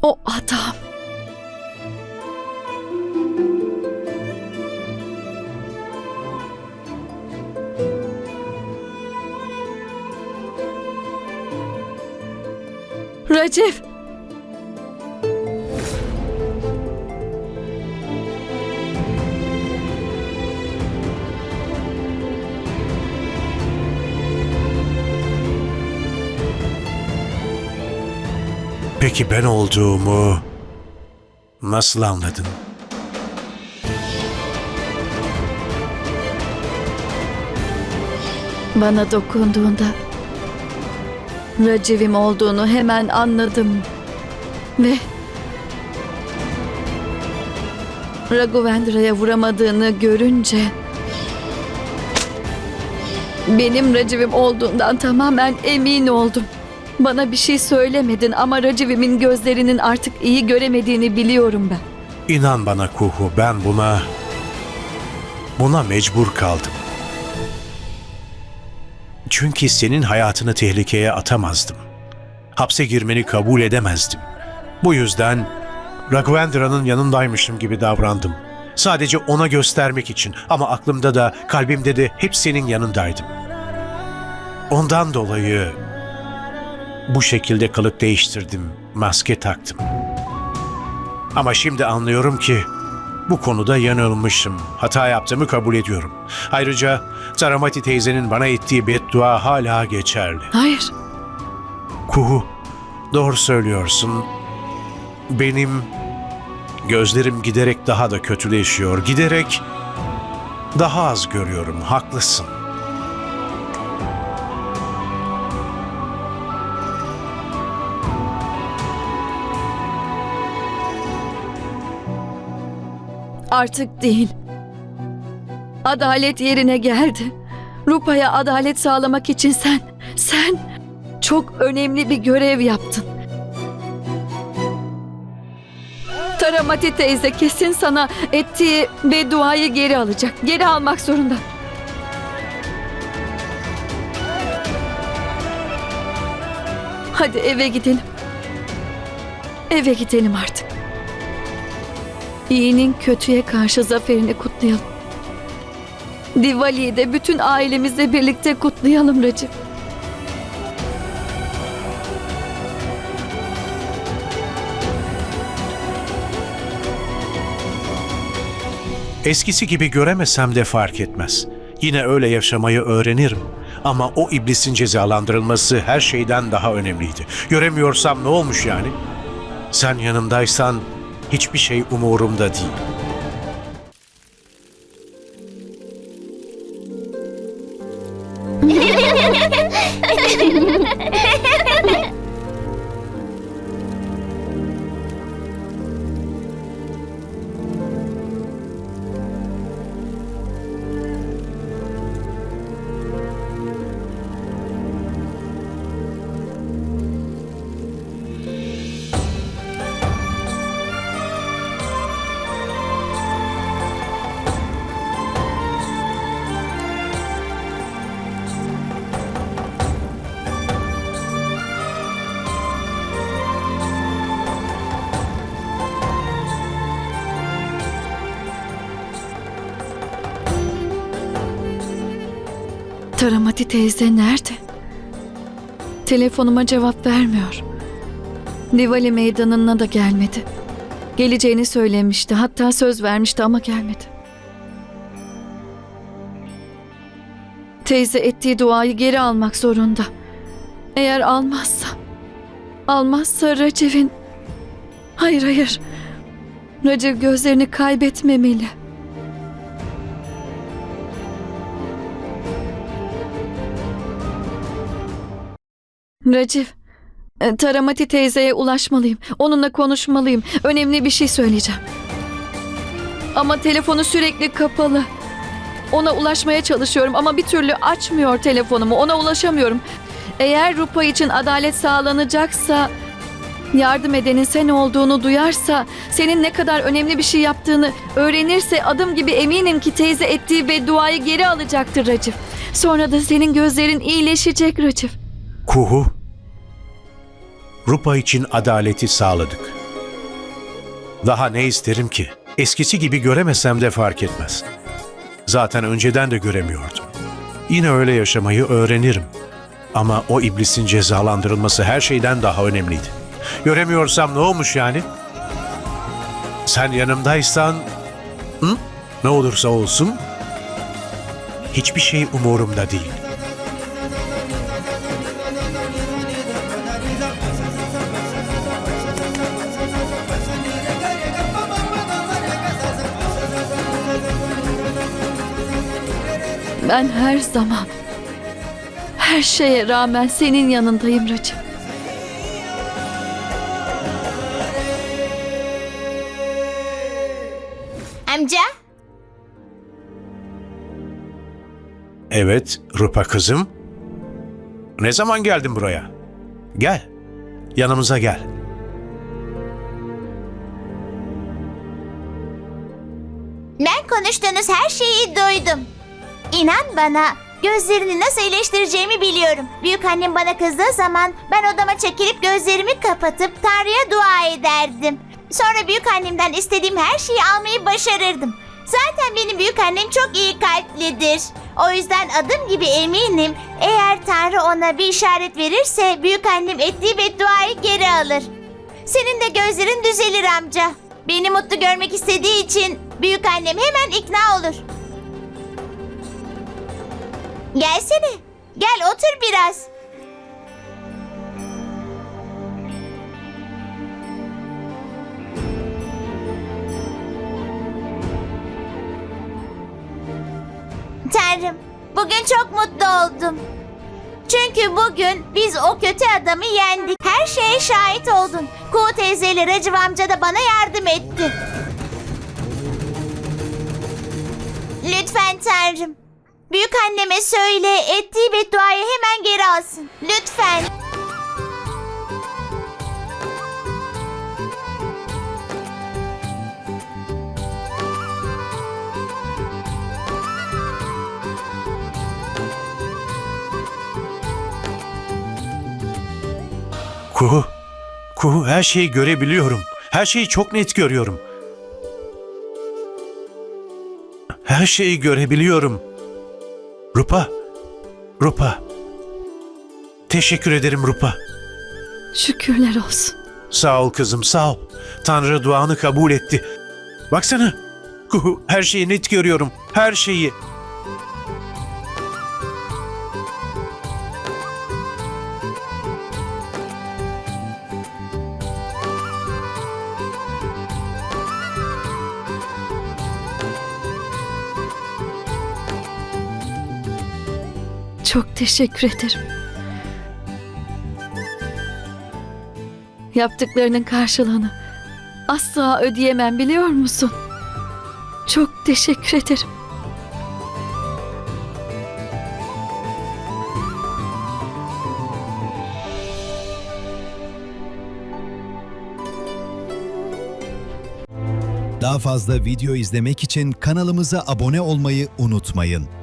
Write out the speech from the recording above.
O adam. Recep. Peki ben olduğumu nasıl anladın? Bana dokunduğunda Racivim olduğunu hemen anladım. Ve Raghuvendra'ya vuramadığını görünce benim Racivim olduğundan tamamen emin oldum. Bana bir şey söylemedin ama Racivim'in gözlerinin artık iyi göremediğini biliyorum ben. İnan bana Kuhu ben buna buna mecbur kaldım. Çünkü senin hayatını tehlikeye atamazdım. Hapse girmeni kabul edemezdim. Bu yüzden Raghuvendra'nın yanındaymışım gibi davrandım. Sadece ona göstermek için ama aklımda da kalbimde de hep senin yanındaydım. Ondan dolayı bu şekilde kılık değiştirdim, maske taktım. Ama şimdi anlıyorum ki bu konuda yanılmışım. Hata yaptığımı kabul ediyorum. Ayrıca Taramati teyzenin bana ettiği beddua hala geçerli. Hayır, Kuhu, doğru söylüyorsun. Benim gözlerim giderek daha da kötüleşiyor. Giderek daha az görüyorum. Haklısın. Artık değil. Adalet yerine geldi. Rupa'ya adalet sağlamak için sen, sen çok önemli bir görev yaptın. Taramati teyze kesin sana ettiği bedduayı geri alacak. Geri almak zorunda. Hadi eve gidelim. Eve gidelim artık. İyinin kötüye karşı zaferini kutlayalım. Diwali'yi de bütün ailemizle birlikte kutlayalım Recep. Eskisi gibi göremesem de fark etmez. Yine öyle yaşamayı öğrenirim. Ama o iblisin cezalandırılması her şeyden daha önemliydi. Göremiyorsam ne olmuş yani? Sen yanımdaysan hiçbir şey umurumda değil. Taramati teyze nerede? Telefonuma cevap vermiyor. Diwali meydanına da gelmedi. Geleceğini söylemişti. Hatta söz vermişti ama gelmedi. Teyze ettiği duayı geri almak zorunda. Eğer almazsa, almazsa Recep'in... Hayır hayır. Recep gözlerini kaybetmemeli. Recep, e, Taramati teyzeye ulaşmalıyım. Onunla konuşmalıyım. Önemli bir şey söyleyeceğim. Ama telefonu sürekli kapalı. Ona ulaşmaya çalışıyorum ama bir türlü açmıyor telefonumu. Ona ulaşamıyorum. Eğer Rupa için adalet sağlanacaksa, yardım edenin sen olduğunu duyarsa, senin ne kadar önemli bir şey yaptığını öğrenirse adım gibi eminim ki teyze ettiği bedduayı geri alacaktır Recep. Sonra da senin gözlerin iyileşecek Recep. Kuhu, Rupa için adaleti sağladık. Daha ne isterim ki? Eskisi gibi göremesem de fark etmez. Zaten önceden de göremiyordum. Yine öyle yaşamayı öğrenirim. Ama o iblisin cezalandırılması her şeyden daha önemliydi. Göremiyorsam ne olmuş yani? Sen yanımdaysan... Hı? Ne olursa olsun... Hiçbir şey umurumda değil. Ben her zaman, her şeye rağmen senin yanındayım Racif. Amca, Evet, Rupa kızım. Ne zaman geldin buraya? Gel. Yanımıza gel. ben konuştuğunuz her şeyi duydum. İnan bana, gözlerini nasıl iyileştireceğimi biliyorum. Büyük annem bana kızdığı zaman ben odama çekilip gözlerimi kapatıp Tanrı'ya dua ederdim. Sonra büyük annemden istediğim her şeyi almayı başarırdım. Zaten benim büyük annem çok iyi kalplidir. O yüzden adım gibi eminim eğer Tanrı ona bir işaret verirse büyük annem ettiği bedduayı geri alır. Senin de gözlerin düzelir amca. Beni mutlu görmek istediği için büyük annem hemen ikna olur. Gelsene. Gel otur biraz. Tanrım, bugün çok mutlu oldum. Çünkü bugün biz o kötü adamı yendik. Her şeye şahit oldun. Kuğu teyzeyle Recep amca da bana yardım etti. Lütfen Tanrım. Büyük anneme söyle ettiği bedduayı hemen geri alsın. Lütfen. Kuhu, Kuhu her şeyi görebiliyorum. Her şeyi çok net görüyorum. Her şeyi görebiliyorum. Rupa, Rupa. Teşekkür ederim Rupa. Şükürler olsun. Sağ ol kızım, sağ ol. Tanrı duanı kabul etti. Baksana. Kuhu, her şeyi net görüyorum. Her şeyi. Çok teşekkür ederim. Yaptıklarının karşılığını asla ödeyemem biliyor musun? Çok teşekkür ederim. Daha fazla video izlemek için kanalımıza abone olmayı unutmayın.